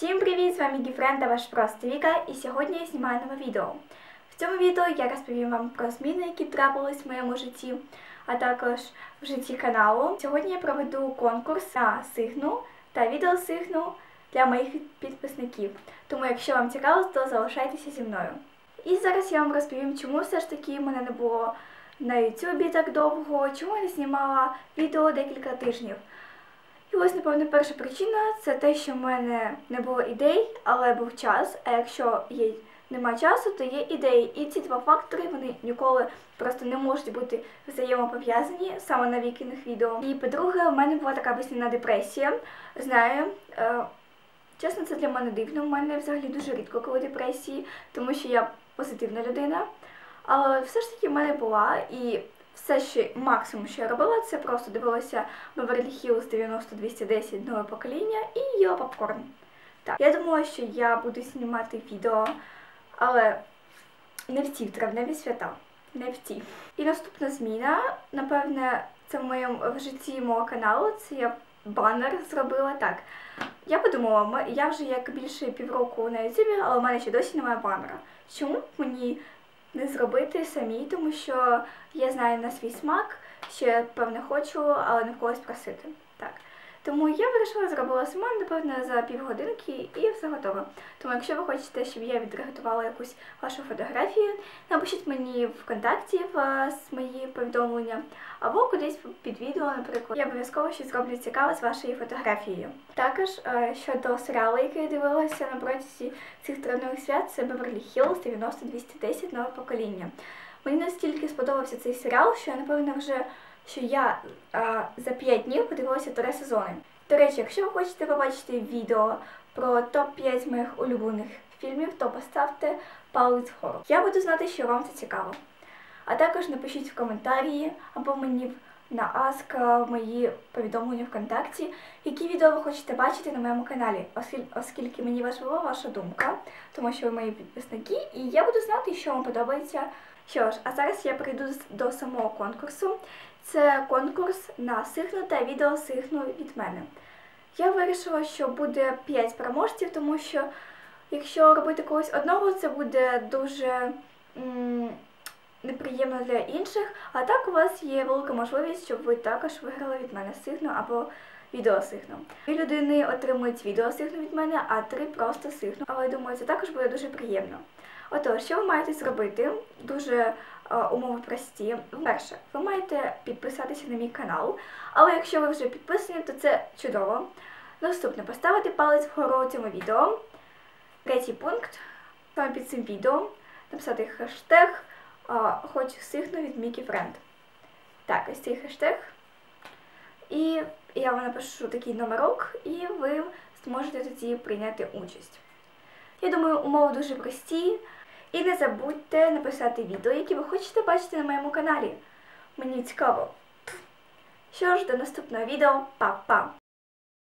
Всім привіт! З вами Гіфрен та ваш просто Віка, і сьогодні я знімаю нове відео. В цьому відео я розповім вам про зміни, які трапились в моєму житті, а також в житті каналу. Сьогодні я проведу конкурс на сигну та відеосигну для моїх підписників. Тому, якщо вам цікаво, то залишайтеся зі мною. І зараз я вам розповім, чому все ж таки мене не було на ютубі так довго, чому я знімала відео декілька тижнів. І ось, напевно, перша причина це те, що в мене не було ідей, але був час. А якщо є немає часу, то є ідеї. І ці два фактори вони ніколи просто не можуть бути взаємопов'язані саме на вікінних відео. І по-друге, у мене була така весняна депресія. Знаю, е, чесно, це для мене дивно. У мене взагалі дуже рідко коли депресії, тому що я позитивна людина. Але все ж таки в мене була і все, що максимум, що я робила, це просто дивилася Beverly Hills 90-210 нове покоління і їла попкорн. Так, я думала, що я буду знімати відео, але не в ті травневі свята. Не в ті. І наступна зміна, напевне, це в моєму в житті мого каналу. Це я банер зробила так. Я подумала, я вже як більше півроку на ютубі, але в мене ще досі немає банера. Чому мені не зробити самі, тому що я знаю на свій смак, що я певне хочу, але не в когось просити. Так. Тому я вирішила зробила сама, напевно, за півгодинки і все готове. Тому, якщо ви хочете, щоб я відреготувала якусь вашу фотографію, напишіть мені в контакті вас мої повідомлення, або кудись під відео, наприклад. Я обов'язково щось зроблю цікаве з вашою фотографією. Також е, щодо серіалу, який я дивилася на протязі цих травневих свят, це Beverly Hills 90-210 нове покоління. Мені настільки сподобався цей серіал, що я, напевно, вже що я а, за 5 днів подивилася три сезони. До речі, якщо ви хочете побачити відео про топ-5 моїх улюблених фільмів, то поставте палець вгору. Я буду знати, що вам це цікаво. А також напишіть в коментарі або мені на Аска мої повідомлення ВКонтакті, які відео ви хочете бачити на моєму каналі, оскільки мені важлива ваша думка, тому що ви мої підписники, і я буду знати, що вам подобається. Що ж, а зараз я прийду до самого конкурсу. Це конкурс на сихну та відео сихну від мене. Я вирішила, що буде 5 переможців, тому що якщо робити когось одного, це буде дуже м неприємно для інших. А так у вас є велика можливість, щоб ви також виграли від мене сихну або відео сихну. Дві людини отримують відео сихну від мене, а три просто сихну. Але я думаю, це також буде дуже приємно. Отож, що ви маєте зробити? Дуже умови прості. Перше, ви маєте підписатися на мій канал, але якщо ви вже підписані, то це чудово. Наступне поставити палець вгору цьому відео. Третій пункт. Саме під цим відео написати хештег е, Хочу сихну від Мікі Френд. Так, ось цей хештег. І я вам напишу такий номерок, і ви зможете тоді прийняти участь. Я думаю, умови дуже прості. І не забудьте написати відео, які ви хочете бачити на моєму каналі. Мені цікаво. Що ж, до наступного відео. Па-па!